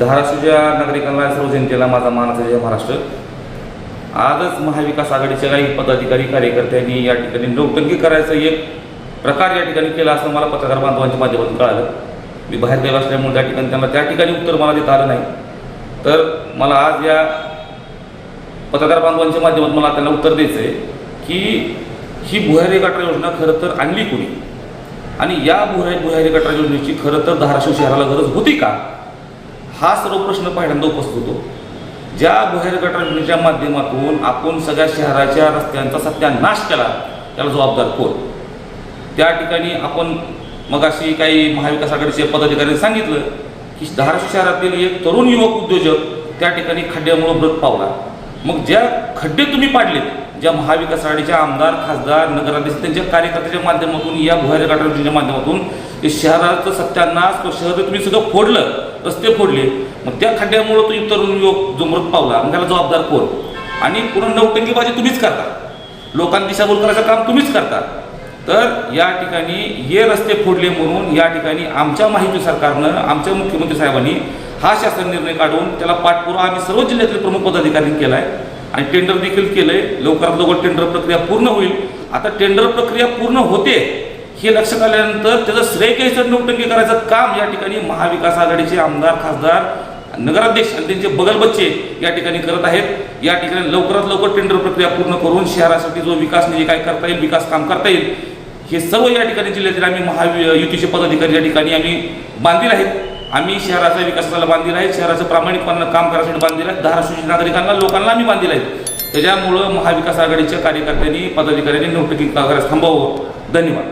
धाराशिवच्या नागरिकांना सर्व जनतेला माझा मानाचा जय महाराष्ट्र. आजच महाविकास आघाडीच्या काही पदाधिकारी कार्यकर्त्यांनी या ठिकाणी नौटंकी करायचं एक प्रकार या ठिकाणी केला असं मला पत्रकार बांधवांच्या माध्यमातून कळालं. मी बाहेर गेलो असल्यामुळे त्या ठिकाणी त्यांना त्या ठिकाणी उत्तर मला देता आलं नाही. तर मला आज या पत्रकार बांधवांच्या माध्यमातून मला त्यांना उत्तर द्यायचं आहे की ही भुयारी गटार योजना खरं तर आणली कुणी? आणि या भुयारी भुयारी गटार योजनेची खरं तर धाराशिव शहराला गरज होती का? हा सर्व प्रश्न पहिल्यांदा उपस्थित होतो. ज्या भुयारी गटाच्या माध्यमातून आपण सगळ्या शहराच्या रस्त्यांचा सत्यानाश केला त्याला जबाबदार कोण? त्या ठिकाणी आपण मगाशी काही महाविकास आघाडीचे पदाधिकाऱ्यांनी सांगितलं की धाराशिव शहरातील एक तरुण युवक उद्योजक त्या ठिकाणी खड्ड्यामुळे मृत पावला. मग ज्या खड्डे तुम्ही पाडलेत ज्या महाविकास आघाडीच्या आमदार खासदार नगराध्यक्ष त्यांच्या कार्यकर्त्याच्या माध्यमातून या भुयारी गटार माध्यमातून ते शहराचं सत्यानाश तो शहर तुम्ही सगळं फोडलं रस्ते फोडले मग त्या खड्ड्यामुळं तुम्ही तरुण युवक जो मृत पावला मग त्याला जबाबदार कोण? आणि पूर्ण नौटंकीबाजी तुम्हीच करता. लोकांना दिशाभूल करायचं काम तुम्हीच करता. तर या ठिकाणी हे रस्ते फोडले म्हणून या ठिकाणी आमच्या माहिती सरकारनं आमच्या मुख्यमंत्री साहेबांनी हा शासन निर्णय काढून त्याला पाठपुरावा आम्ही सर्व जिल्ह्यातील प्रमुख पदाधिकाऱ्यांनी केला आहे आणि टेंडर देखील केलं आहे लवकरात लवकर टेंडर प्रक्रिया पूर्ण होईल. आता टेंडर प्रक्रिया पूर्ण होते हे लक्षात आल्यानंतर त्याचं श्रेय घ्यायचं नौटंकी करायचं काम या ठिकाणी महाविकास आघाडीचे आमदार खासदार नगराध्यक्ष आणि त्यांचे बगल बच्चे या ठिकाणी करत आहेत. या ठिकाणी लवकरात लवकर टेंडर प्रक्रिया पूर्ण करून शहरासाठी जो विकास निधी काय करता येईल विकास काम करता येईल हे सर्व या ठिकाणी जिल्ह्यातील आम्ही महावि युतीचे पदाधिकारी या ठिकाणी आम्ही बांधील आहेत. आम्ही शहराचा विकासाला बांधील आहे. शहराचं प्रामाणिकपणानं काम करण्यासाठी बांधील आहे. धाराशिवच्या नागरिकांना लोकांना आम्ही बांधील आहेत त्याच्यामुळं महाविकास आघाडीच्या कार्यकर्त्यांनी पदाधिकाऱ्यांनी नोटकी करायला थांबावं धन्यवाद.